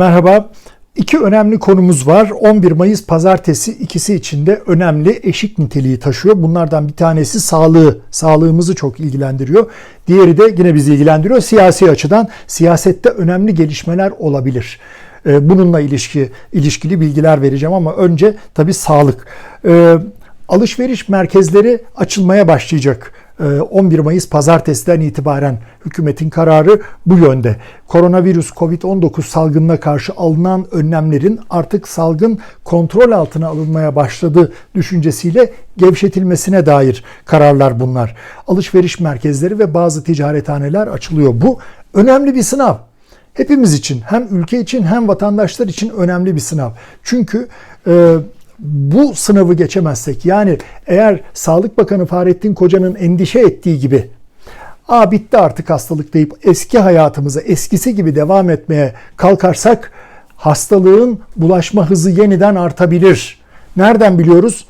Merhaba. İki önemli konumuz var. 11 Mayıs pazartesi ikisi içinde önemli eşik niteliği taşıyor. Bunlardan bir tanesi sağlığı, sağlığımızı çok ilgilendiriyor. Diğeri de yine bizi ilgilendiriyor. Siyasi açıdan siyasette önemli gelişmeler olabilir. Ee, Bununla ilişki ilişkili bilgiler vereceğim ama önce tabii sağlık. Ee, Alışveriş merkezleri açılmaya başlayacak. 11 ee, Mayıs pazartesiden itibaren hükümetin kararı bu yönde. Koronavirüs COVID-19 salgınına karşı alınan önlemlerin artık salgın kontrol altına alınmaya başladığı düşüncesiyle gevşetilmesine dair kararlar bunlar. Alışveriş merkezleri ve bazı ticarethaneler açılıyor. Bu önemli bir sınav. Hepimiz için hem ülke için hem vatandaşlar için önemli bir sınav. Çünkü e, bu sınavı geçemezsek yani eğer Sağlık Bakanı Fahrettin Koca'nın endişe ettiği gibi Aa bitti artık hastalık deyip eski hayatımıza eskisi gibi devam etmeye kalkarsak hastalığın bulaşma hızı yeniden artabilir. Nereden biliyoruz?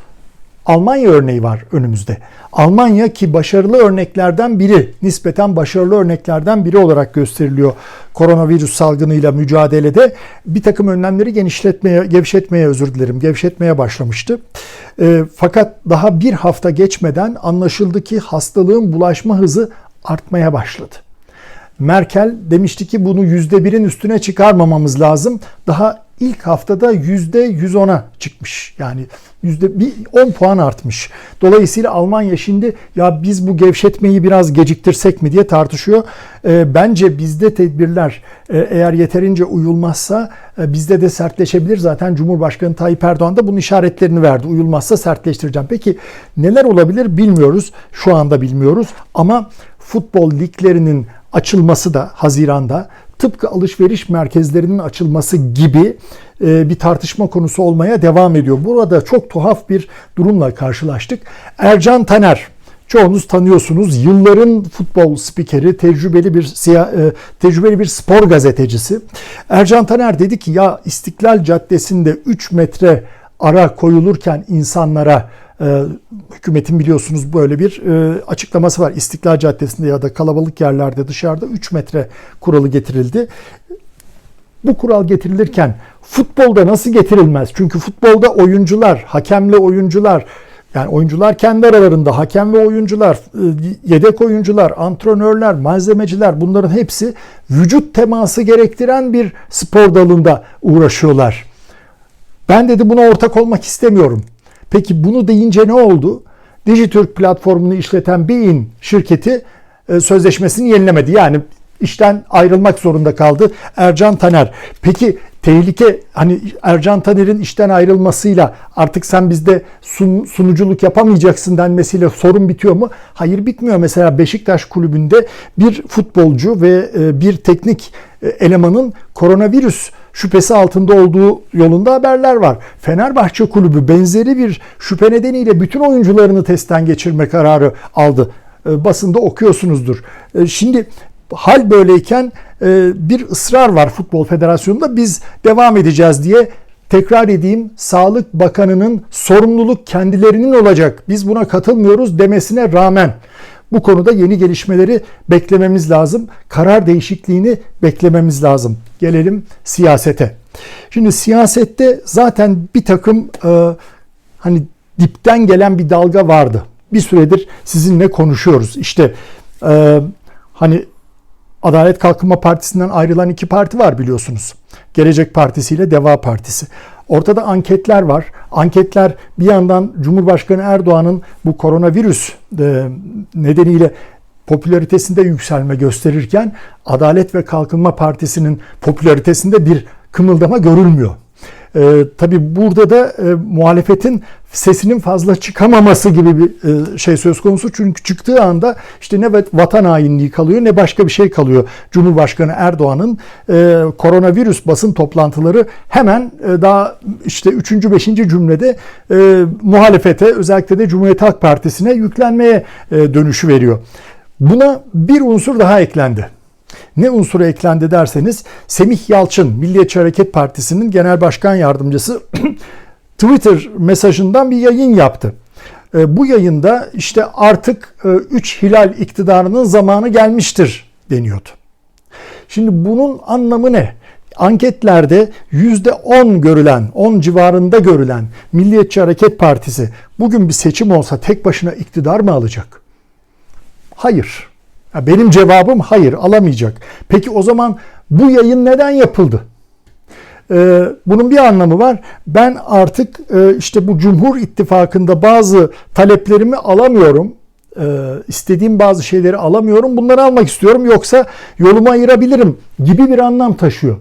Almanya örneği var önümüzde. Almanya ki başarılı örneklerden biri, nispeten başarılı örneklerden biri olarak gösteriliyor koronavirüs salgınıyla mücadelede. Bir takım önlemleri genişletmeye, gevşetmeye özür dilerim, gevşetmeye başlamıştı. E, fakat daha bir hafta geçmeden anlaşıldı ki hastalığın bulaşma hızı artmaya başladı. Merkel demişti ki bunu %1'in üstüne çıkarmamamız lazım. Daha ilk haftada %110'a çıkmış. Yani %10 puan artmış. Dolayısıyla Almanya şimdi ya biz bu gevşetmeyi biraz geciktirsek mi diye tartışıyor. E, bence bizde tedbirler e, eğer yeterince uyulmazsa e, bizde de sertleşebilir. Zaten Cumhurbaşkanı Tayyip Erdoğan da bunun işaretlerini verdi. Uyulmazsa sertleştireceğim. Peki neler olabilir bilmiyoruz. Şu anda bilmiyoruz. Ama futbol liglerinin açılması da Haziran'da tıpkı alışveriş merkezlerinin açılması gibi e, bir tartışma konusu olmaya devam ediyor. Burada çok tuhaf bir durumla karşılaştık. Ercan Taner çoğunuz tanıyorsunuz. Yılların futbol spikeri, tecrübeli bir siyah, e, tecrübeli bir spor gazetecisi. Ercan Taner dedi ki ya İstiklal Caddesi'nde 3 metre ara koyulurken insanlara e, hükümetin biliyorsunuz böyle bir e, açıklaması var. İstiklal Caddesi'nde ya da kalabalık yerlerde dışarıda 3 metre kuralı getirildi. Bu kural getirilirken futbolda nasıl getirilmez? Çünkü futbolda oyuncular, hakemle oyuncular, yani oyuncular kendi aralarında hakem ve oyuncular, e, yedek oyuncular, antrenörler, malzemeciler bunların hepsi vücut teması gerektiren bir spor dalında uğraşıyorlar. Ben dedi buna ortak olmak istemiyorum. Peki bunu deyince ne oldu? Dijitürk platformunu işleten Bein şirketi e, sözleşmesini yenilemedi. Yani işten ayrılmak zorunda kaldı Ercan Taner. Peki tehlike hani Ercan Taner'in işten ayrılmasıyla artık sen bizde sun, sunuculuk yapamayacaksın denmesiyle sorun bitiyor mu? Hayır bitmiyor. Mesela Beşiktaş kulübünde bir futbolcu ve e, bir teknik e, elemanın koronavirüs şüphesi altında olduğu yolunda haberler var. Fenerbahçe kulübü benzeri bir şüphe nedeniyle bütün oyuncularını testten geçirme kararı aldı. E, basında okuyorsunuzdur. Şimdi hal böyleyken e, bir ısrar var Futbol Federasyonu'nda biz devam edeceğiz diye tekrar edeyim Sağlık Bakanı'nın sorumluluk kendilerinin olacak biz buna katılmıyoruz demesine rağmen bu konuda yeni gelişmeleri beklememiz lazım. Karar değişikliğini beklememiz lazım. Gelelim siyasete. Şimdi siyasette zaten bir takım e, hani dipten gelen bir dalga vardı. Bir süredir sizinle konuşuyoruz. İşte e, hani Adalet Kalkınma Partisi'nden ayrılan iki parti var biliyorsunuz. Gelecek Partisi ile Deva Partisi. Ortada anketler var. Anketler bir yandan Cumhurbaşkanı Erdoğan'ın bu koronavirüs e, nedeniyle popülaritesinde yükselme gösterirken Adalet ve Kalkınma Partisi'nin popülaritesinde bir kımıldama görülmüyor. E, tabii burada da e, muhalefetin sesinin fazla çıkamaması gibi bir e, şey söz konusu. Çünkü çıktığı anda işte ne vatan hainliği kalıyor ne başka bir şey kalıyor. Cumhurbaşkanı Erdoğan'ın e, koronavirüs basın toplantıları hemen e, daha işte 3. 5. cümlede e, muhalefete özellikle de Cumhuriyet Halk Partisi'ne yüklenmeye e, dönüşü veriyor. Buna bir unsur daha eklendi. Ne unsuru eklendi derseniz Semih Yalçın Milliyetçi Hareket Partisi'nin genel başkan yardımcısı Twitter mesajından bir yayın yaptı. E, bu yayında işte artık 3 e, hilal iktidarının zamanı gelmiştir deniyordu. Şimdi bunun anlamı ne? anketlerde %10 görülen, 10 civarında görülen Milliyetçi Hareket Partisi bugün bir seçim olsa tek başına iktidar mı alacak? Hayır. Benim cevabım hayır alamayacak. Peki o zaman bu yayın neden yapıldı? Ee, bunun bir anlamı var. Ben artık e, işte bu Cumhur İttifakı'nda bazı taleplerimi alamıyorum. Ee, istediğim bazı şeyleri alamıyorum. Bunları almak istiyorum. Yoksa yolumu ayırabilirim gibi bir anlam taşıyor.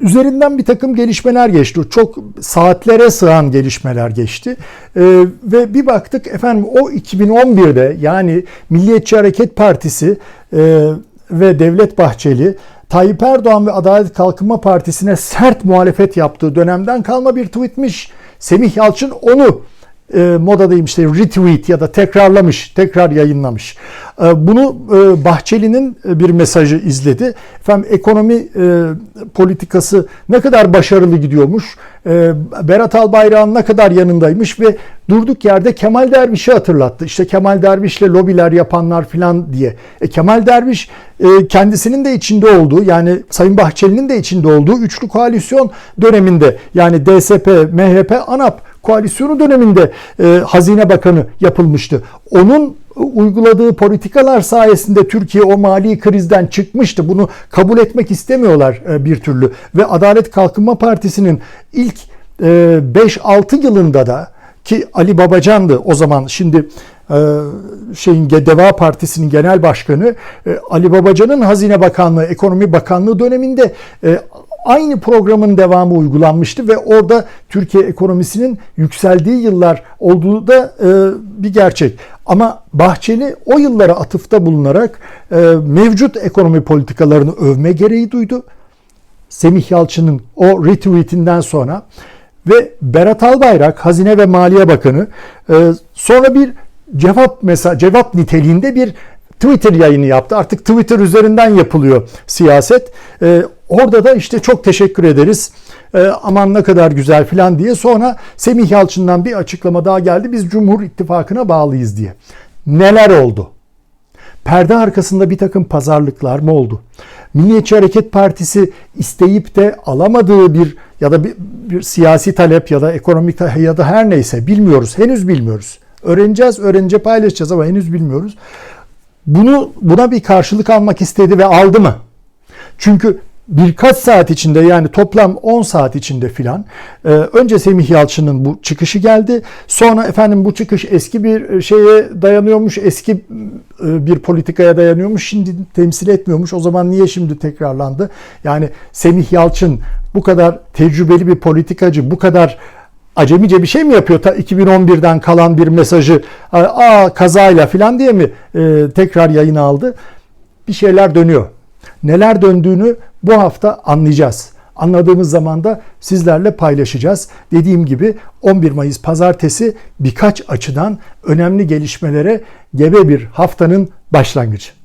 Üzerinden bir takım gelişmeler geçti. Çok saatlere sığan gelişmeler geçti. Ee, ve bir baktık efendim o 2011'de yani Milliyetçi Hareket Partisi e, ve Devlet Bahçeli Tayyip Erdoğan ve Adalet Kalkınma Partisi'ne sert muhalefet yaptığı dönemden kalma bir tweetmiş. Semih Yalçın onu e, modadayım işte retweet ya da tekrarlamış, tekrar yayınlamış. E, bunu e, Bahçeli'nin e, bir mesajı izledi. Efendim ekonomi e, politikası ne kadar başarılı gidiyormuş. Berat Albayrak'ın ne kadar yanındaymış ve durduk yerde Kemal Derviş'i hatırlattı. İşte Kemal Derviş'le lobiler yapanlar filan diye. E, Kemal Derviş kendisinin de içinde olduğu yani Sayın Bahçeli'nin de içinde olduğu üçlü koalisyon döneminde yani DSP, MHP, ANAP koalisyonu döneminde e, Hazine Bakanı yapılmıştı. Onun uyguladığı politikalar sayesinde Türkiye o mali krizden çıkmıştı. Bunu kabul etmek istemiyorlar e, bir türlü. Ve Adalet Kalkınma Partisi'nin ilk e, 5-6 yılında da ki Ali Babacan'dı o zaman şimdi e, şeyin Deva Partisi'nin genel başkanı e, Ali Babacan'ın Hazine Bakanlığı, Ekonomi Bakanlığı döneminde e, aynı programın devamı uygulanmıştı ve orada Türkiye ekonomisinin yükseldiği yıllar olduğu da bir gerçek. Ama Bahçeli o yıllara atıfta bulunarak mevcut ekonomi politikalarını övme gereği duydu. Semih Yalçın'ın o retweetinden sonra ve Berat Albayrak Hazine ve Maliye Bakanı sonra bir cevap mesela cevap niteliğinde bir Twitter yayını yaptı. Artık Twitter üzerinden yapılıyor siyaset. Ee, orada da işte çok teşekkür ederiz. Ee, aman ne kadar güzel filan diye. Sonra Semih Yalçın'dan bir açıklama daha geldi. Biz Cumhur İttifakı'na bağlıyız diye. Neler oldu? Perde arkasında bir takım pazarlıklar mı oldu? Milliyetçi Hareket Partisi isteyip de alamadığı bir ya da bir, bir siyasi talep ya da ekonomik ya da her neyse bilmiyoruz. Henüz bilmiyoruz. Öğreneceğiz, öğrenince paylaşacağız ama henüz bilmiyoruz. Bunu buna bir karşılık almak istedi ve aldı mı? Çünkü birkaç saat içinde yani toplam 10 saat içinde filan e, önce Semih Yalçın'ın bu çıkışı geldi. Sonra efendim bu çıkış eski bir şeye dayanıyormuş, eski e, bir politikaya dayanıyormuş. Şimdi temsil etmiyormuş. O zaman niye şimdi tekrarlandı? Yani Semih Yalçın bu kadar tecrübeli bir politikacı, bu kadar acemice bir şey mi yapıyor? Ta 2011'den kalan bir mesajı aa kazayla falan diye mi e, tekrar yayın aldı? Bir şeyler dönüyor. Neler döndüğünü bu hafta anlayacağız. Anladığımız zaman da sizlerle paylaşacağız. Dediğim gibi 11 Mayıs pazartesi birkaç açıdan önemli gelişmelere gebe bir haftanın başlangıcı.